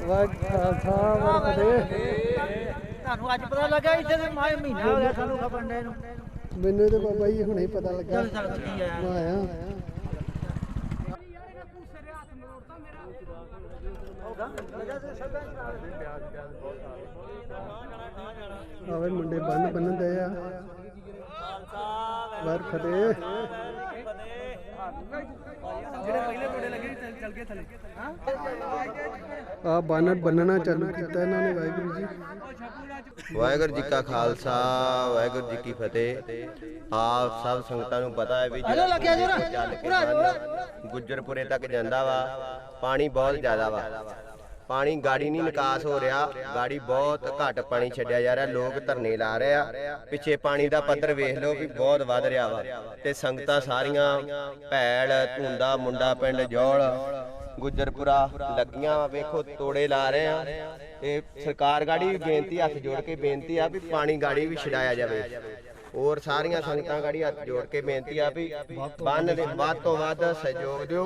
ਵਾਹ ਖਾਲਸਾ ਵਰਦੇ ਤੁਹਾਨੂੰ ਅੱਜ ਪਤਾ ਲੱਗਾ ਇੱਥੇ ਤੇ ਮਾਹ ਮਹੀਨਾ ਹੋ ਗਿਆ ਸਾਨੂੰ ਖਬਰ ਨੇ ਨੂੰ ਮੈਨੂੰ ਤੇ ਬਾਬਾ ਜੀ ਹੁਣੇ ਪਤਾ ਲੱਗਾ ਚੱਲ ਚੱਲ ਕੀ ਆਇਆ ਮੈਂ ਆਇਆ ਆਵੇ ਮੁੰਡੇ ਬੰਨ ਬੰਨ ਦੇ ਆ ਵਰ ਫਤਿਹ ਜਿਹੜੇ ਪਹਿਲੇ ਮੁੰਡੇ ਲੱਗੇ ਚੱਲ ਚੱਲ ਗਏ ਥੱਲੇ ਆ ਬੰਨ ਬੰਨਣਾ ਚਾਲੂ ਕੀਤਾ ਇਹਨਾਂ ਨੇ ਵਾਹਿਗੁਰੂ ਜੀ ਵਾਹਿਗੁਰੂ ਜੀ ਕਾ ਖਾਲਸਾ ਵਾਹਿਗੁਰੂ ਜੀ ਕੀ ਫਤਿਹ ਆਪ ਸਭ ਸੰਗਤਾਂ ਨੂੰ ਪਤਾ ਹੈ ਵੀ ਆਜੋ ਲੱਗਿਆ ਜੋ ਨਾ। ਚੱਲ ਕੇ ਪੂਰਾ ਆਜੋ। ਬੰਨ੍ਹ ਗੁੱਜਰਪੁਰੇ ਤੱਕ ਜਾਂਦਾ ਵਾ ਪਾਣੀ ਬਹੁਤ ਜ਼ਿਆਦਾ ਵਾ ਪਾਣੀ ਗਾੜੀ ਨਹੀਂ ਨਿਕਾਸ ਹੋ ਰਿਹਾ। ਗਾੜੀ ਬਹੁਤ ਘੱਟ ਪਾਣੀ ਛੱਡਿਆ ਜਾ ਰਿਹਾ। ਲੋਕ ਧਰਨੇ ਲਾ ਰਹੇ ਆ। ਪਿੱਛੇ ਪਾਣੀ ਦਾ ਪੱਧਰ ਵੇਖ ਲਓ ਵੀ ਬਹੁਤ ਵੱਧ ਰਿਹਾ ਵਾ। ਤੇ ਸੰਗਤਾਂ ਸਾਰੀਆਂ ਭੈੜ ਧੁੰਦਾ, ਮੁੰਡਾ ਪਿੰਡ, ਜੋਲ, ਗੁਜਰਪੁਰਾ ਲੱਗੀਆਂ ਵੇਖੋ, ਤੋੜੇ ਲਾ ਰਹੇ ਆ। ਤੇ ਸਰਕਾਰ ਗਾੜੀ ਵੀ ਬੇਨਤੀ, ਹੱਥ ਜੋੜ ਕੇ ਬੇਨਤੀ ਆ ਵੀ ਪਾਣੀ ਗਾੜੀ ਵੀ ਛਡਾਇਆ ਜਾਵੇ। ਹੋਰ ਸਾਰੀਆਂ ਸੰਗਤਾਂ ਗਾੜੀ ਹੱਥ ਜੋੜ ਕੇ ਬੇਨਤੀ ਆ ਵੀ ਬੰਨ ਦੇ ਵੱਧ ਤੋਂ ਵੱਧ ਸਹਿਯੋਗ ਦਿਓ।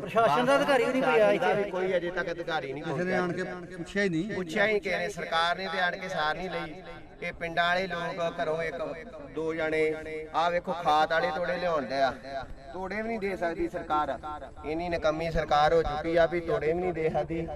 ਪ੍ਰਸ਼ਾਸਨ ਦਾ ਅਧਿਕਾਰੀ ਵੀ ਨਹੀਂ ਕੋਈ ਆਇਆ ਇੱਥੇ। ਕੋਈ ਅਜੇ ਤੱਕ ਅਧਿਕਾਰੀ ਨਹੀਂ ਪਹੁੰਚਿਆ। ਆਣ ਕੇ ਪੁੱਛਿਆ ਹੀ ਨਹੀਂ। ਪੁੱਛਿਆ ਹੀ ਕਿਸੇ ਨੇ ਸਰਕਾਰ ਨੇ ਤੇ ਆਣ ਕੇ ਸਾਰ ਨਹੀਂ ਲਈ। ਇਹ ਪਿੰਡਾਂ ਵਾਲੇ ਲੋਕ ਘਰੋਂ ਇੱਕ ਦੋ ਜਣੇ ਆ ਵੇਖੋ ਖਾਤ ਵਾਲੇ ਤੋੜੇ ਲਿਆਉਂਦੇ ਆ। ਤੋੜੇ ਵੀ ਨਹੀਂ ਦੇ ਸਕਦੀ ਸਰਕਾਰ। ਇੰਨੀ ਨਕੰਮੀ ਸਰਕਾਰ ਹੋ ਚੁੱਕੀ ਆ ਵੀ ਤੋੜੇ ਵੀ ਨਹੀਂ ਦੇ ਸਕਦੀ।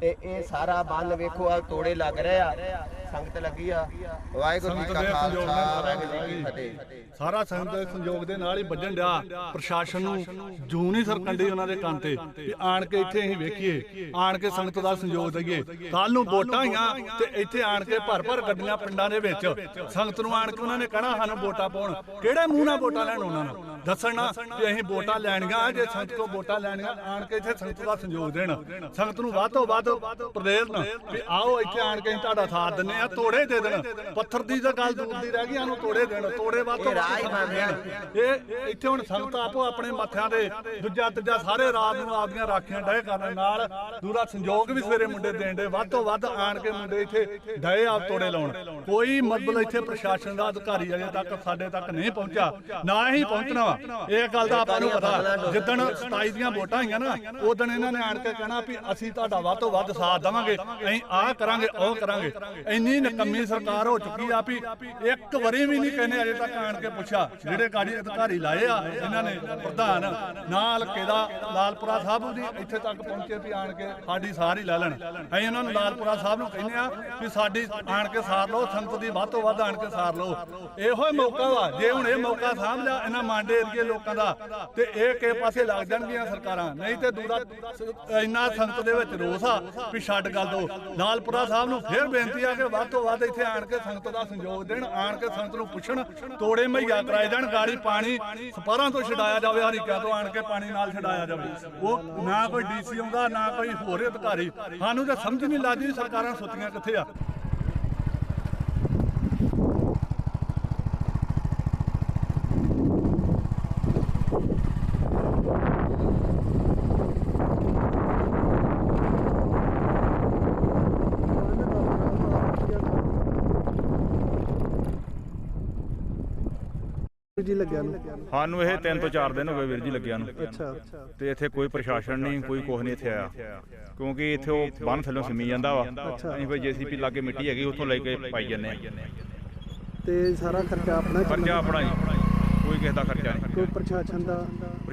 ਤੇ ਇਹ ਸਾਰਾ ਬੰਨ ਵੇਖੋ ਆ ਤੋੜੇ ਲੱਗ ਰਹੇ ਆ। ਸੰਗਤ ਲੱਗੀ ਆ। ਵਾਹਿਗੁਰੂ ਜੀ ਕਾ ਖਾਲਸਾ ਵਾਹਿਗੁਰੂ ਕੀ ਫਤਿਹ ਸਾਰਾ ਸੰਗਤ ਦੇ ਸੰਯੋਗ ਦੇ ਨਾਲ ਹੀ ਵੱਜਣ ਡਿਆ। ਪ੍ਰਸ਼ਾਸਨ ਨੂੰ। ਜੂ ਨਹੀਂ ਸਰਕੰਡੀ ਉਹਨਾਂ ਦੇ ਕੰਨ ਤੇ। ਵੀ ਆਣ ਕੇ ਇੱਥੇ ਅਸੀਂ ਵੇਖੀਏ। ਆਣ ਕੇ ਸੰਗਤ ਦਾ ਸੰਯੋਗ ਦਈਏ। ਕੱਲ ਨੂੰ ਵੋਟਾਂ ਆਈਆਂ ਤੇ ਇੱਥੇ ਆਣ ਕੇ ਭਰ ਭਰ ਗੱਡੀਆਂ ਪਿੰਡਾਂ ਦੇ ਵਿੱਚ। ਸੰਗਤ ਨੂੰ ਆਣ ਕੇ ਉਹਨਾਂ ਨੇ ਕਹਿਣਾ ਸਾਨੂੰ ਵੋਟਾਂ ਪਾਉਣ। ਕਿਹੜੇ ਮੂੰਹ ਨਾਲ ਵੋਟਾਂ ਲੈਣ ਉਹਨਾਂ ਨੂੰ ਦੱਸਣਾ ਕਿ ਅਸੀਂ ਵੋਟਾਂ ਲੈਣੀਆਂ ਜੇ ਸੰਗਤ ਤੋਂ ਵੋਟਾਂ ਲੈਣੀਆਂ ਆਣ ਕੇ ਇੱਥੇ ਸੰਗਤ ਦਾ ਸੰਯੋਗ ਦੇਣ। ਸੰਗਤ ਨੂੰ ਵੱਧ ਤੋਂ ਵੱਧ ਪ੍ਰੇਰਨ ਵੀ ਆਓ ਇੱਥੇ ਆਣ ਕੇ ਤੁਹਾਡਾ ਸਾਥ ਦਿੰਨੇ ਆ ਤੋੜੇ ਦੇ ਦੇਣ। ਪੱਥਰ ਦੀ ਤਾਂ ਗੱਲ ਦੂਰ ਦੀ ਰਹਿ ਗਈ ਸਾਨੂੰ ਤੋੜੇ ਦੇਣ ਤੋੜੇ ਵੱਧ ਤੋਂ ਰਿਹਾ। ਇਹ ਇੱਥੇ ਹੁਣ ਸੰਗਤ ਆਪੋ ਆਪਣੇ ਮੱਥਿਆਂ ਦੇ ਦੂਜਾ ਤੀਜਾ ਸਾਰੇ ਰਾਤ ਨੂੰ ਆਪਦੀਆਂ ਰਾਖੀਆਂ ਡਏ ਕਰਨ ਨਾਲ ਦੂਰਾ ਸੰਯੋਗ ਵੀ ਸਵੇਰੇ ਮੁੰਡੇ ਦੇਣ ਦੇ ਵੱਧ ਤੋਂ ਵੱਧ ਆਣ ਕੇ ਮੁੰਡੇ ਇੱਥੇ ਡਏ ਆਪ ਤੋੜੇ ਲਾਉਣ। ਕੋਈ ਮਤਲਬ ਇੱਥੇ ਪ੍ਰਸ਼ਾਸਨ ਦਾ ਅਧਿਕਾਰੀ ਅਜੇ ਤੱਕ ਸਾਡੇ ਤੱਕ ਨਹੀਂ ਪਹੁੰਚਿਆ ਨਾ ਹੀ ਪਹੁੰਚਣਾ ਵਾ ਇਹ ਗੱਲ ਦਾ ਆਪਾਂ ਨੂੰ ਪਤਾ। ਜਿੱਦਣ 27 ਦੀਆਂ ਵੋਟਾਂ ਹੋਈਆਂ ਨਾ, ਉਦੋਂ ਇਹਨਾਂ ਨੇ ਆਣ ਕੇ ਕਹਿਣਾ ਵੀ ਅਸੀਂ ਤੁਹਾਡਾ ਵੱਧ ਤੋਂ ਵੱਧ ਸਾਥ ਦੇਵਾਂਗੇ, ਅਸੀਂ ਆਹ ਕਰਾਂਗੇ, ਉਹ ਕਰਾਂਗੇ। ਇੰਨੀ ਨਕੰਮੀ ਸਰਕਾਰ ਹੋ ਚੁੱਕੀ ਆ ਵੀ ਇੱਕ ਵਾਰੀ ਵੀ ਨਹੀਂ ਕਹਿੰਦੇ ਅਜੇ ਤੱਕ ਆਣ ਕੇ ਪੁੱਛਿਆ। ਜਿਹੜੇ ਗਾੜੀ ਅਧਿਕਾਰੀ ਲਾਏ ਆ, ਇਹਨਾਂ ਨੇ ਪ੍ਰਧਾਨ ਨਾਲ ਕਿਹਦਾ? ਲਾਲਪੁਰਾ ਸਾਹਿਬ ਵੀ ਇੱਥੇ ਤੱਕ ਪਹੁੰਚੇ ਵੀ ਆਣ ਕੇ ਸਾਡੀ ਸਾਰ ਹੀ ਲੈ ਲੈਣ। ਅਸੀਂ ਉਹਨਾਂ ਨੂੰ ਲਾਲਪੁਰਾ ਸਾਹਿਬ ਨੂੰ ਕਹਿੰਦੇ ਆ ਵੀ ਸਾਡੀ ਆਣ ਕੇ ਸਾਰ ਲਓ ਸੰਤ ਦੀ ਵੱਧ ਤੋਂ ਵੱਧ ਆਣ ਕੇ ਸਾਰ ਲਓ। ਇਹੋ ਹੀ ਮੌਕਾ ਵਾ। ਜੇ ਹੁਣ ਇਹ ਮੌਕਾ ਸਾਂਭ ਲਿਆ, ਇਹਨਾਂ ਮਾਂਡੇ ਏਰੀਏ ਲੋਕਾਂ ਦਾ ਤੇ ਇਹ ਕਿਸੇ ਪਾਸੇ ਲੱਗ ਜਾਣਗੀਆਂ ਸਰਕਾਰਾਂ। ਨਹੀਂ ਤੇ ਦੂਰਾ ਇੰਨਾ ਸੰਗਤ ਦੇ ਵਿੱਚ ਰੋਸ ਆ ਵੀ ਛੱਡ ਗੱਲ ਦੋ। ਲਾਲਪੁਰਾ ਸਾਹਿਬ ਨੂੰ ਫੇਰ ਬੇਨਤੀ ਆ ਕਿ ਵੱਧ ਤੋਂ ਵੱਧ ਇੱਥੇ ਆਣ ਕੇ ਸੰਗਤ ਦਾ ਸੰਯੋਗ ਦੇਣ, ਆਣ ਕੇ ਸੰਗਤ ਨੂੰ ਪੁੱਛਣ, ਤੋੜੇ ਮਹੱਈਆ ਕਰਾਏ ਜਾਣ, ਗਾੜੀ ਪਾਣੀ ਸਪਾਰਾਂ ਤੋਂ ਛਡਾਇਆ ਜਾਵੇ, ਹਰੀਕਿਆਂ ਤੋਂ ਆਣ ਕੇ ਪਾਣੀ ਨਾਲ ਛਡਾਇਆ ਜਾਵੇ। ਉਹ ਨਾ ਕੋਈ ਡੀਸੀ ਆਉਂਦਾ, ਨਾ ਕੋਈ ਹੋਰ ਅਧਿਕਾਰੀ। ਸਾਨੂੰ ਤਾਂ ਸਮਝ ਨਹੀਂ ਲੱਗਦੀ ਸਰਕਾਰਾਂ ਸੁੱਤੀਆਂ ਕਿੱਥੇ ਆ। ਜੀ ਲੱਗਿਆ ਨੂੰ? ਸਾਨੂੰ ਇਹ 3 ਤੋਂ 4 ਦਿਨ ਹੋ ਗਏ ਵੀਰ ਜੀ ਲੱਗਿਆ ਨੂੰ। ਅੱਛਾ। ਤੇ ਇੱਥੇ ਕੋਈ ਪ੍ਰਸ਼ਾਸਨ ਨਹੀਂ ਕੋਈ ਕੁਛ ਨਹੀਂ ਇੱਥੇ ਆਇਆ। ਕਿਉਂਕਿ ਇੱਥੇ ਉਹ ਬੰਨ ਥੱਲੋਂ ਸਿੰਮੀ ਜਾਂਦਾ ਵਾ। ਅਸੀਂ ਫਿਰ ਜੀਸੀਪੀ ਲਾ ਕੇ ਮਿੱਟੀ ਹੈਗੀ ਉੱਥੋਂ ਲੈ ਕੇ ਪਾਈ ਜੰਨੇ ਆ ਤੇ ਸਾਰਾ ਖਰਚਾ ਆਪਣਾ ਖਰਚਾ ਆਪਣਾ ਹੀ। ਕੋਈ ਕਿਸੇ ਦਾ ਖਰਚਾ ਨਹੀਂ। ਕੋਈ ਪ੍ਰਸ਼ਾਸਨ ਦਾ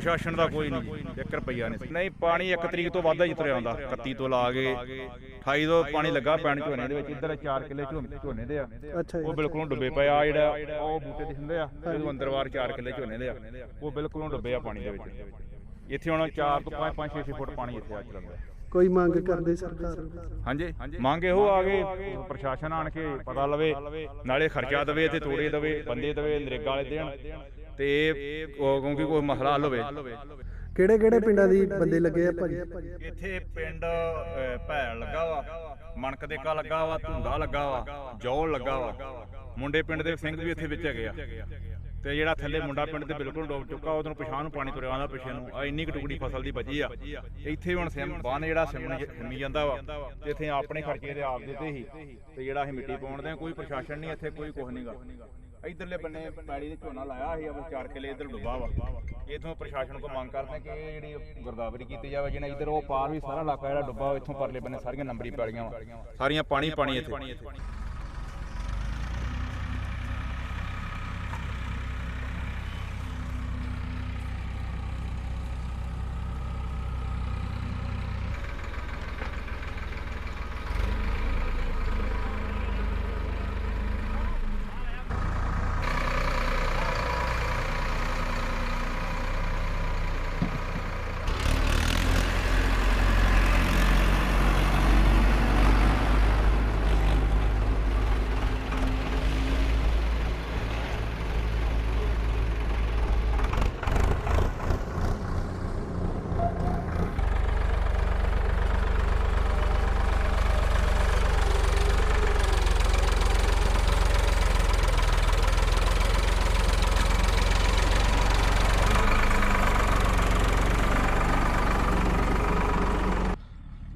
ਪ੍ਰਸ਼ਾਸਨ ਦਾ ਕੋਈ ਨਹੀਂ 1 ਰੁਪਈਆ ਨਹੀਂ ਨਹੀਂ ਪਾਣੀ 1 ਤਰੀਕ ਤੋਂ ਵੱਧ ਹੀ ਤੁਰਿਆ ਆਉਂਦਾ 31 ਤੋਂ ਲਾ ਕੇ 28 ਤੋਂ ਪਾਣੀ ਲੱਗਾ ਪੈਣ ਝੋਨੇ ਦੇ ਵਿੱਚ। ਇੱਧਰ 4 ਕਿੱਲੇ ਝੋਨੇ ਦੇ ਆ। ਉਹ ਬਿਲਕੁਲੋਂ ਡੁੱਬੇ ਪਏ ਆ ਜਿਹੜਾ ਉਹ ਬੂਟੇ ਦਿਖਦੇ ਆ। ਇਹਦੇ ਅੰਦਰ ਬਾਹਰ 4 ਕਿੱਲੇ ਝੋਨੇ ਦੇ ਆ ਉਹ ਬਿਲਕੁਲੋਂ ਡੁੱਬੇ ਆ ਪਾਣੀ ਦੇ ਵਿੱਚ। ਇੱਥੇ ਹੁਣ 4 ਤੋਂ 5 5 6 ਫੁੱਟ ਪਾਣੀ ਇੱਥੇ ਆ ਚਲਦਾ ਕੋਈ ਮੰਗ ਕਰਦੇ ਸਰਕਾਰ? ਹਾਂਜੀ। ਮੰਗ ਇਹੋ ਆ ਗਏ ਪ੍ਰਸ਼ਾਸਨ ਆਣ ਕੇ ਪਤਾ ਲਵੇ ਨਾਲੇ ਖਰਚਾ ਦੇਵੇ ਤੇ ਤੋੜੇ ਦੇਵੇ ਬੰਦੇ ਦੇਵੇ ਨਰੇਗਾ ਵਾਲੇ ਦੇਣ। ਤੇ ਕਿਉਂਕਿ ਕੋਈ ਮਸਲਾ ਹੱਲ ਹੋਵੇ। ਕਿਹੜੇ ਕਿਹੜੇ ਪਿੰਡਾਂ ਦੀ ਬੰਦੇ ਲੱਗੇ ਆ ਭਾਜੀ? ਇੱਥੇ ਪਿੰਡ ਭੈਲ ਲੱਗਾ ਵਾ ਮਣਕ ਦੇ ਕਾ ਲੱਗਾ ਵਾ ਧੁੰਦਾ ਲੱਗਾ ਵਾ ਜੌਲ ਲੱਗਾ ਵਾ। ਮੁੰਡੇ ਪਿੰਡ ਦੇ ਸਿੰਘ ਵੀ ਇੱਥੇ ਵਿੱਚ ਹੈਗੇ ਆ। ਤੇ ਜਿਹੜਾ ਥੱਲੇ ਮੁੰਡਾ ਪਿੰਡ ਤੇ ਬਿਲਕੁਲ ਡੁੱਬ ਚੁੱਕਾ ਪਛਾਣ ਨੂੰ ਪਾਣੀ ਤੁਰਿਆ ਆਉਂਦਾ ਪਿੱਛੇ ਨੂੰ। ਆ ਇੰਨੀ ਕੁ ਟੁਕੜੀ ਫਸਲ ਦੀ ਬਚੀ ਆ। ਇੱਥੇ ਹੁਣ ਸਿਮ ਬੰਨ ਜਿਹੜਾ ਸਿਮ ਸਿਮੀ ਜਾਂਦਾ ਵਾ ਤੇ ਇੱਥੇ ਆਪਣੇ ਖਰਚੇ ਦੇ ਆਪ ਦੇ ਤੇ ਹੀ ਤੇ ਜਿਹੜਾ ਅਸੀਂ ਮਿੱਟੀ ਪਾਉਣ ਦੇ ਕੋਈ ਪ੍ਰਸ਼ਾਸਨ ਨਹੀਂ ਇੱਥੇ ਕੋਈ ਕੁਝ ਨਹੀਂਗਾ ਇਧਰਲੇ ਬੰਨੇ ਪੈੜੀ ਦੇ ਝੋਨਾ ਲਾਇਆ ਸੀ ਆਪਾਂ 4 ਕਿਲੇ ਇਧਰ ਡੁੱਬਾ ਵਾ। ਇਥੋਂ ਪ੍ਰਸ਼ਾਸਨ ਕੋ ਮੰਗ ਕਰਦੇ ਕਿ ਇਹ ਜਿਹੜੀ ਗਰਦਾਵਰੀ ਕੀਤੀ ਜਾਵੇ ਜਿਹੜਾ ਇਧਰ ਉਹ ਪਾਰ ਵੀ ਸਾਰਾ ਇਲਾਕਾ ਜਿਹੜਾ ਡੁੱਬਾ ਵਾ, ਇੱਥੋਂ ਪਰਲੇ ਬੰਨੇ ਸਾਰੀਆਂ ਨੰਬਰੀ ਪੈੜੀਆਂ ਵਾ। ਸਾਰੀਆਂ ਪਾਣੀ ਪਾਣੀ ਇੱਥੇ।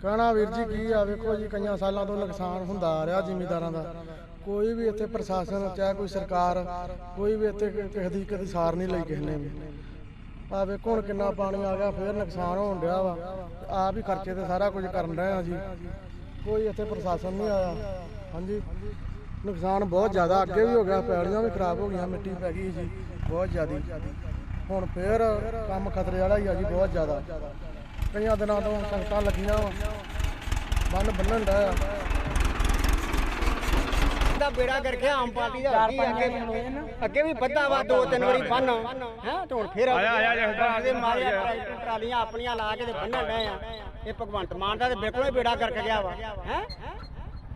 ਕਹਿਣਾ ਵੀਰ ਜੀ ਕੀ ਆ, ਵੇਖੋ ਜੀ, ਕਈਆਂ ਸਾਲਾਂ ਤੋਂ ਨੁਕਸਾਨ ਹੁੰਦਾ ਆ ਰਿਹਾ ਜ਼ਿਮੀਂਦਾਰਾਂ ਦਾ। ਕੋਈ ਵੀ ਇੱਥੇ ਪ੍ਰਸ਼ਾਸਨ, ਚਾਹੇ ਕੋਈ ਸਰਕਾਰ, ਕੋਈ ਵੀ ਇੱਥੇ ਕਿ- ਕਿਸੇ ਦੀ ਕਦੀ ਸਾਰ ਨਹੀਂ ਲਈ ਕਿਸੇ ਨੇ ਵੀ। ਆ ਵੇਖੋ ਹੁਣ ਕਿੰਨਾ ਪਾਣੀ ਆ ਗਿਆ, ਫੇਰ ਨੁਕਸਾਨ ਹੋਣ ਡਿਆ ਵਾ। ਆਪ ਹੀ ਖਰਚੇ ਤੇ ਸਾਰਾ ਕੁਝ ਕਰਨ ਰਹੇ ਆ ਜੀ। ਕੋਈ ਇੱਥੇ ਪ੍ਰਸ਼ਾਸਨ ਨਹੀਂ ਆਇਆ। ਹਾਂਜੀ। ਨੁਕਸਾਨ ਬਹੁਤ ਜ਼ਿਆਦਾ, ਅੱਗੇ ਵੀ ਹੋ ਗਿਆ ਪੈੜੀਆਂ ਵੀ ਖਰਾਬ ਹੋ ਗਈਆਂ, ਮਿੱਟੀ ਪੈ ਗਈ ਜੀ, ਬਹੁਤ ਜ਼ਿਆਦੀ। ਹੁਣ ਫੇਰ ਕੰਮ ਖਤਰੇ ਵਾਲਾ ਹੀ ਆ ਜੀ, ਬਹੁਤ ਜ਼ਿਆਦਾ। ਕਈਆਂ ਦਿਨਾਂ ਤੋਂ ਸੰਗਤਾਂ ਲੱਗੀਆਂ ਵਾ। ਬੰਨ ਬੰਨਣ ਦਾ। ਆ ਦਾ ਬੇੜਾ ਕਰਕੇ ਆਮ ਪਾਰਟੀ ਦਾ ਅੱਗੇ ਅੱਗੇ ਅੱਗੇ ਵੀ ਵੱਧਾ ਵਾ ਦੋ ਤਿੰਨ ਵਾਰੀ ਬੰਨ। ਹੈ ਤੇ ਹੁਣ ਫੇਰ ਆਇਆ, ਆਇਆ, ਜਥੇਦਾਰ। ਦੇ ਮਾਰਿਆ ਟਰੈਕਟਰ ਟਰਾਲੀਆਂ ਆਪਣੀਆਂ ਲਾ ਕੇ ਤੇ ਬੰਨਣ ਡਏ ਆ। ਇਹ ਭਗਵੰਤ ਮਾਨ ਦਾ ਤੇ ਬਿਲਕੁਲ ਹੀ ਬੇੜਾ ਕਰਕੇ ਗਿਆ ਵਾ। ਹੈ?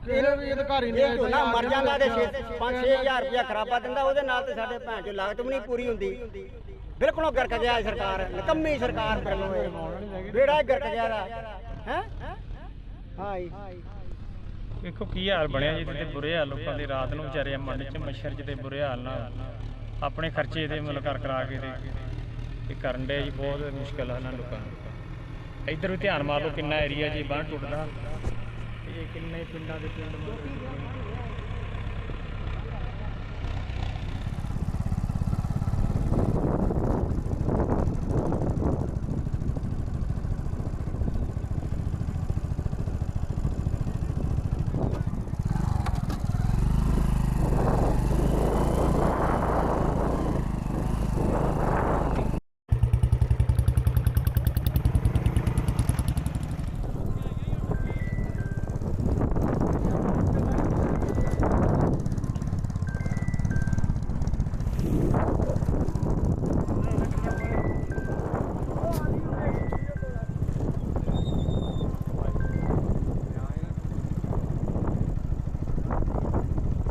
ਕਿਸੇ ਵੀ ਅਧਿਕਾਰੀ ਨੇ ਇਹ ਝੋਨਾ ਮਰ ਜਾਂਦਾ ਤੇ 5-6000 ਰੁਪਇਆ ਖਰਾਬਾ ਦਿੰਦਾ ਉਹਦੇ ਨਾਲ ਤੇ ਸਾਡੇ ਭੈਣ ਚੋ ਲਾਗਤ ਵੀ ਨਹੀਂ ਪੂਰੀ ਹੁੰਦੀ। ਬਿਲਕੁਲ ਉਹ ਗਰਕ ਗਿਆ ਸਰਕਾਰ ਨਿਕੰਮੀ ਸਰਕਾਰ ਬਿਲਕੁਲ ਇਹ ਬੇੜਾ ਹੀ ਗਰਕ ਗਿਆ ਦਾ ਹੈ ਹਾਂ? ਜੀ ਵੇਖੋ ਕੀ ਹਾਲ ਬਣਿਆ ਜੀ ਤੇ ਬੁਰੇ ਹਾਲ ਲੋਕਾਂ ਦੇ ਰਾਤ ਨੂੰ ਵਿਚਾਰੇ ਮੰਡ ਚ ਮੱਛਰ ਜਿਹਦੇ ਬੁਰੇ ਹਾਲ ਨਾਲ ਆਪਣੇ ਖਰਚੇ ਦੇ ਮੁੱਲ ਕਰ ਕਰਾ ਕੇ ਦੇ ਇਹ ਕਰਨ ਦੇ ਜੀ ਬਹੁਤ ਮੁਸ਼ਕਲ ਹੈ ਇਹਨਾਂ ਲੋਕਾਂ ਨੂੰ। ਇੱਧਰ ਵੀ ਧਿਆਨ ਮਾਰ ਲਓ ਕਿੰਨਾ ਏਰੀਆ ਜੀ ਬਾਹਰ ਟੁੱਟਦਾ। ਇਹ ਕਿੰਨੇ ਪਿੰਡਾਂ ਦੇ ਪਿੰਡ ਮਰ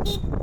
Eep.